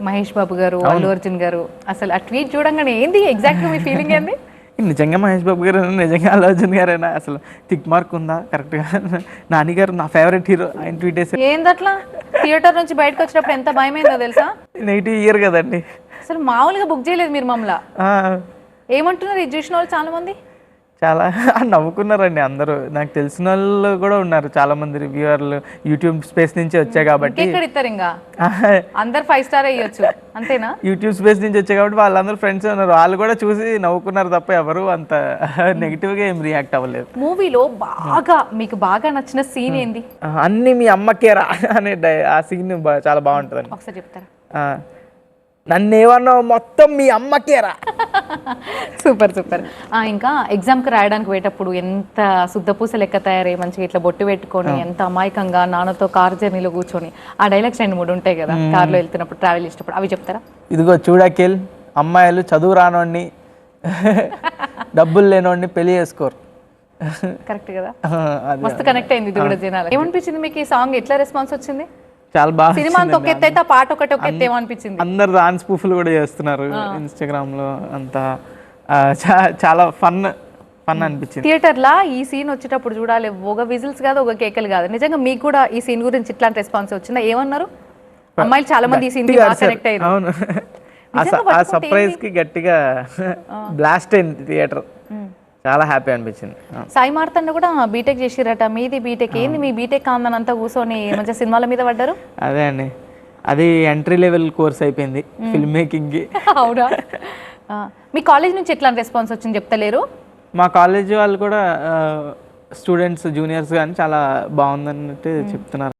మహేష్ బాబు గారు అల్లు అర్జున్ గారు. అసలు ఆ ట్వీట్ చూడంగానే ఏంది ఎగ్జాక్ట్ మీ ఫీలింగ్ ఏంది? నిజంగా మహేష్ బాబు గారు నిజంగా అల్లు అర్జున్ గారైనా? అసలు టిక్ మార్క్ ఉందా? కరెక్ట్గా నాని గారు నా ఫేవరెట్ హీరో ఆయన ట్వీట్ వేసి. ఏంది అట్లా? థియేటర్ నుంచి బయటకు వచ్చినప్పుడు ఎంత భయమైందో తెలుసా? నెగిటివ్ ఇయర్ కదండి. అసలు మామూలుగా బుక్ చేయలేదు మీరు మమ్మల్ని. ఆ, ఏమంటున్నారు? ఇది చూసిన వాళ్ళు చాలా మంది చాలా నవ్వుకున్నారండి అందరూ. నాకు తెలిసిన వాళ్ళు కూడా ఉన్నారు. చాలా మంది రివ్యూవర్లు యూట్యూబ్ స్పేస్ నుంచి వచ్చాయి కాబట్టి. అందరు ఫైవ్ స్టార్ అయ్యొచ్చు. అంతేనా? యూట్యూబ్ స్పేస్ నుంచి వచ్చాయి కాబట్టి వాళ్ళందరూ ఫ్రెండ్స్ ఉన్నారు. వాళ్ళు కూడా చూసి నవ్వుకున్నారు తప్ప ఎవరు అంత నెగిటివ్గా ఏం రియాక్ట్ అవ్వలేదు. మూవీలో బాగా మీకు బాగా నచ్చిన సీన్ ఏంది? అన్నీ మీ అమ్మకేరా అనే ఆ సీన్ చాలా బాగుంటుందండి. ఒకసారి చెప్తారా? నన్ను ఏమన్నావు మొత్తం మీ అమ్మకేరా. Super super. ఇంకా ఎగ్జామ్కి రాయడానికి పోయేటప్పుడు ఎంత శుద్ధపూస లెక్క తయారై మంచిగా ఇట్లా బొట్టు పెట్టుకొని ఎంత అమాయకంగా నాన్నతో కార్ జర్నీలో కూర్చొని ఆ డైలాగ్స్ రెండు మూడు ఉంటాయి కదా కార్లో వెళ్తున్నప్పుడు ట్రావెల్ చేసేటప్పుడు అవి చెప్తారా? ఇదిగో చూడకిల్ అమ్మాయిలు చదువు రానోడిని డబ్బులు లేనోడిని పెళ్ళి చేసుకోరు. కరెక్ట్ కదా? మస్తు కనెక్ట్ అయింది ఇది కూడా జనాలు ఏమనిపించింది మీకు ఈ సాంగ్? ఎట్లా రెస్పాన్స్ వచ్చింది? చాలా బాగా సినిమా అయితే ఆ పాట ఒకటి ఒక ఎత్తు ఏమనిపించింది? అందరు దాని స్పూఫ్లు కూడా చేస్తున్నారు ఇన్స్టాగ్రామ్లో అంతా. చాలా ఫన్ ఫన్ అనిపించింది. థియేటర్ లా ఈ సీన్ వచ్చేటప్పుడు చూడాలి. ఒక విజిల్స్ కాదు ఒక కేకలు కాదు. నిజంగా మీకు కూడా ఈ సీన్ గురించి ఇట్లాంటి రెస్పాన్స్ వచ్చిందా? ఏమన్నారు? అమ్మాయిలు చాలా మంది ఈ సీన్ కనెక్ట్ అయ్యారు. అవును. ఆ సర్ప్రైజ్కి గట్టిగా బ్లాస్ట్ అయింది థియేటర్. చాలా హ్యాపీ అనిపించింది. సాయి మార్తండ కూడా బీటెక్ చేసిరట. మీది బీటెక్ ఏంది మీ బీటెక్ అంతా కూర్చొని మంచిగా సినిమాల మీద పడ్డారు? అదే అండి. అది ఎంట్రీ లెవెల్ కోర్స్ అయిపోయింది ఫిల్మ్ మేకింగ్కి అవునా మీ కాలేజ్ నుంచి ఎట్లాంటి రెస్పాన్స్ వచ్చింది చెప్తలేరు? మా కాలేజ్ వాళ్ళు కూడా స్టూడెంట్స్ జూనియర్స్ కానీ చాలా బాగుందన్నట్టు చెప్తున్నారు.